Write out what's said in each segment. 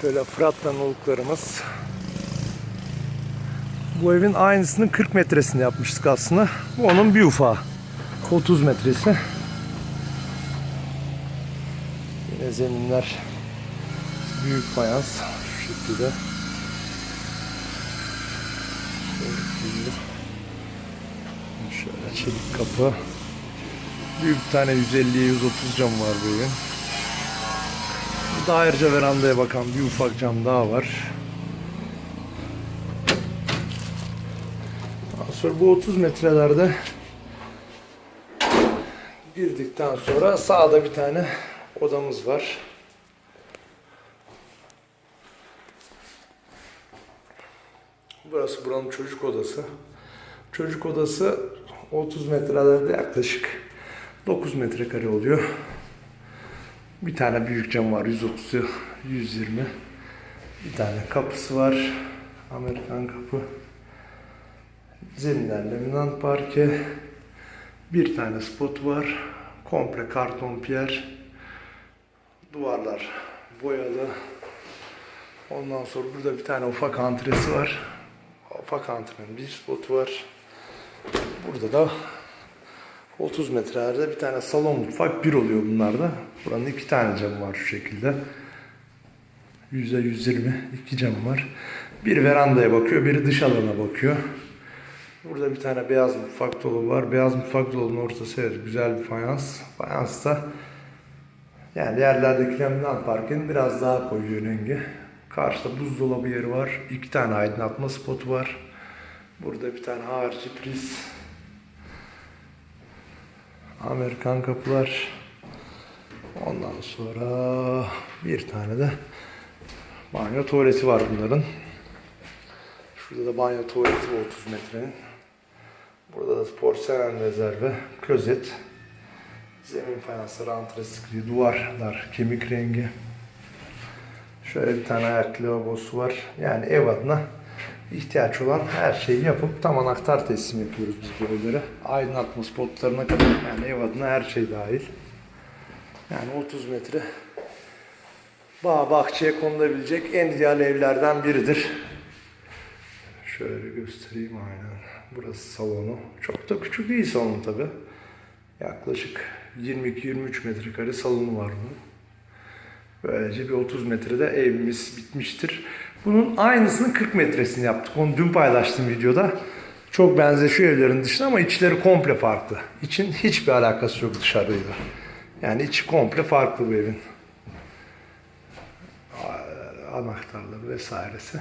Şöyle Fırat'la oluklarımız. Bu evin aynısının 40 metresini yapmıştık aslında. Bu onun bir ufağı. 30 metresi. Yine zeminler büyük fayans şu şekilde. Şöyle, çelik kapı. Büyük tane 150'ye 130 cam var bu evin. Burada ayrıca verandaya bakan bir ufak cam daha var. Daha sonra bu 30 metrelerde girdikten sonra sağda bir tane odamız var. Burası buranın çocuk odası. Çocuk odası 30 metrelerde yaklaşık 9 metrekare oluyor. Bir tane büyük cam var 130 120. Bir tane kapısı var. Amerikan kapı. Zeminler laminant parke. Bir tane spot var. Komple karton piyer. Duvarlar boyalı. Ondan sonra burada bir tane ufak antresi var. Ufak antrenin bir spotu var. Burada da 30 metrelerde bir tane salon mutfak bir oluyor bunlarda. Buranın iki tane camı var şu şekilde. Yüzde 120 iki cam var. Bir verandaya bakıyor, biri dış alana bakıyor. Burada bir tane beyaz mutfak dolabı var. Beyaz mutfak dolabının ortası evet güzel bir fayans. Fayans da yani yerlerdeki laminat parkenin biraz daha koyu rengi. Karşıda buzdolabı yeri var. İki tane aydınlatma spotu var. Burada bir tane harici priz. Amerikan kapılar. Ondan sonra bir tane de banyo tuvaleti var bunların. Şurada da banyo tuvaleti var 30 metrenin. Burada da porselen rezerve, klozet. Zemin fayansları, antreskli, duvarlar, kemik rengi. Şöyle bir tane ayak lavabosu var. Yani ev adına ihtiyaç olan her şeyi yapıp tam anahtar teslim yapıyoruz biz bu evlere. Aydınlatma spotlarına kadar yani ev adına her şey dahil. Yani 30 metre bağ bahçeye konulabilecek en ideal evlerden biridir. Şöyle göstereyim aynen. Burası salonu. Çok da küçük değil salon tabi. Yaklaşık 22-23 metrekare salonu var bunun. Böylece bir 30 metrede evimiz bitmiştir. Bunun aynısının 40 metresini yaptık. Onu dün paylaştım videoda. Çok benzeşiyor evlerin dışına ama içleri komple farklı. İçin hiçbir alakası yok dışarıyla. Yani içi komple farklı bu evin. Anahtarları vesairesi.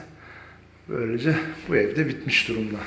Böylece bu evde bitmiş durumda.